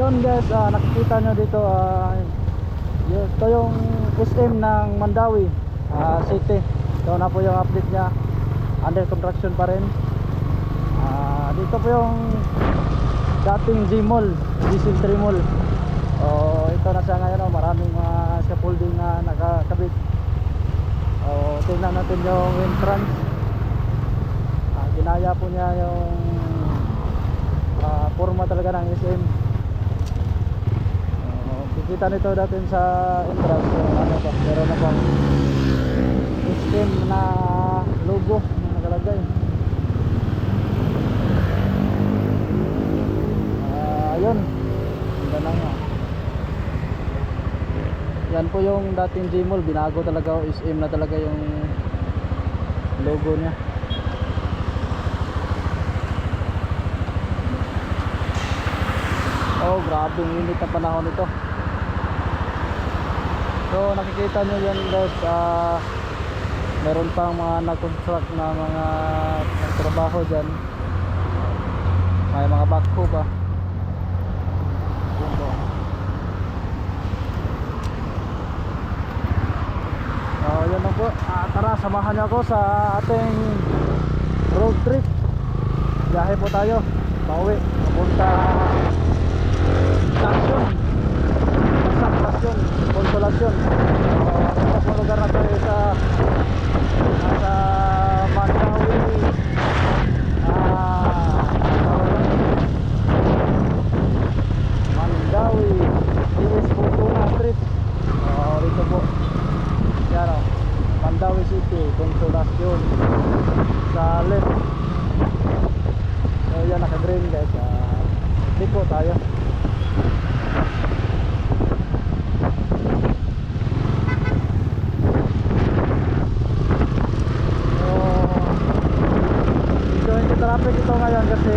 Yun guys, ah, nakikita nyo dito ah, yun, ito yung SM ng Mandawi ah, City. Ito na po yung update niya. Under construction pa rin. Ah, dito po yung dating G-Mall, G-Century Mall. Oh, ito na siya ngayon, oh, maraming mga scaffolding na nakakabit. Oh, tingnan natin yung entrance. Ah, ginaya po niya yung ah, forma talaga ng SM. Kikita nito natin sa entrance kung ano ba, meron na bang SM na logo na nakalagay. Ah, ayun. Ganda na nga. Yan po yung dating Gmall, binago talaga o SM na talaga yung logo niya. Oh, grabe ang init na panahon nito. So, nakikita nyo yan guys, ah, meron pang mga nag-construct na mga trabaho dyan. May mga backhoe ba? Yun po. Na po. Ah, tara, samahan niyo ako sa ating road trip. Biyahe po tayo. Pauwi. Papunta station. Station. Konsolasyon. Oh, ito po lugar na tayo sa nasa Mandawi. Ah, Mandawi. DS Fortuna Street. Oh, dito po. Yan o. Mandawi City, Consolacion. Sa left. So yan naka-green guys. Uh, liko tayo. So, medyo hindi traffic ito ngayon kasi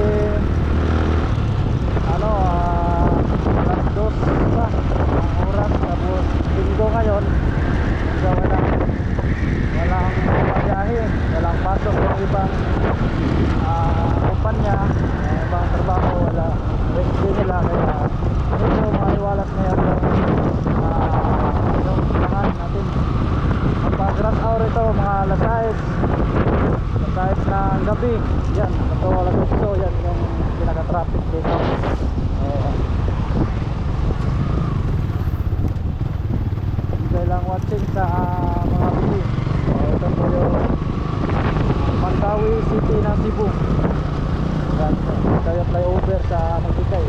ano ah alas dos pa ang oras tapos linggo ngayon So walang walang pabiyahe, walang pasok ng ibang ah, kumpanya, uh, ibang trabaho, wala rest day nila kaya medyo maliwalas ngayon yung uh, yung samahan natin. Kapag rush hour ito, mga alas 6 alas 6 ng gabi, yan, ito. Alas 8, yan yung pinaka-traffic dito. Uh, enjoy lang watching sa ah, mga view uh, ito po yung Mandawi City ng Cebu. Yan ito flyover sa Magdikay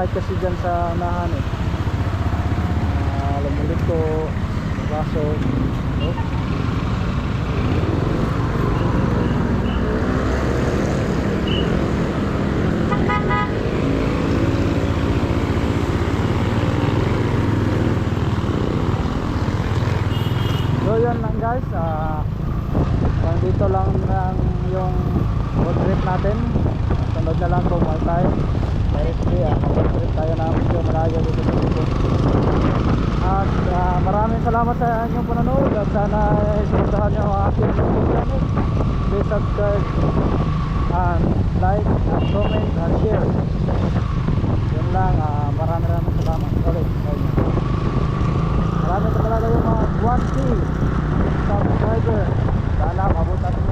flight kasi dyan sa unahan eh. Uh, lumulit ko. Kaso, oh. So yun lang guys, ah hanggang dito lang ang yung road trip natin. Sunod na lang kung may maraming salamat sa inyong pananood at sana isuntahan nyo ang aking YouTube channel please subscribe and like and comment and share yun lang uh, maraming maraming salamat ulit maraming talaga yung mga 1K subscriber sana mabutan nyo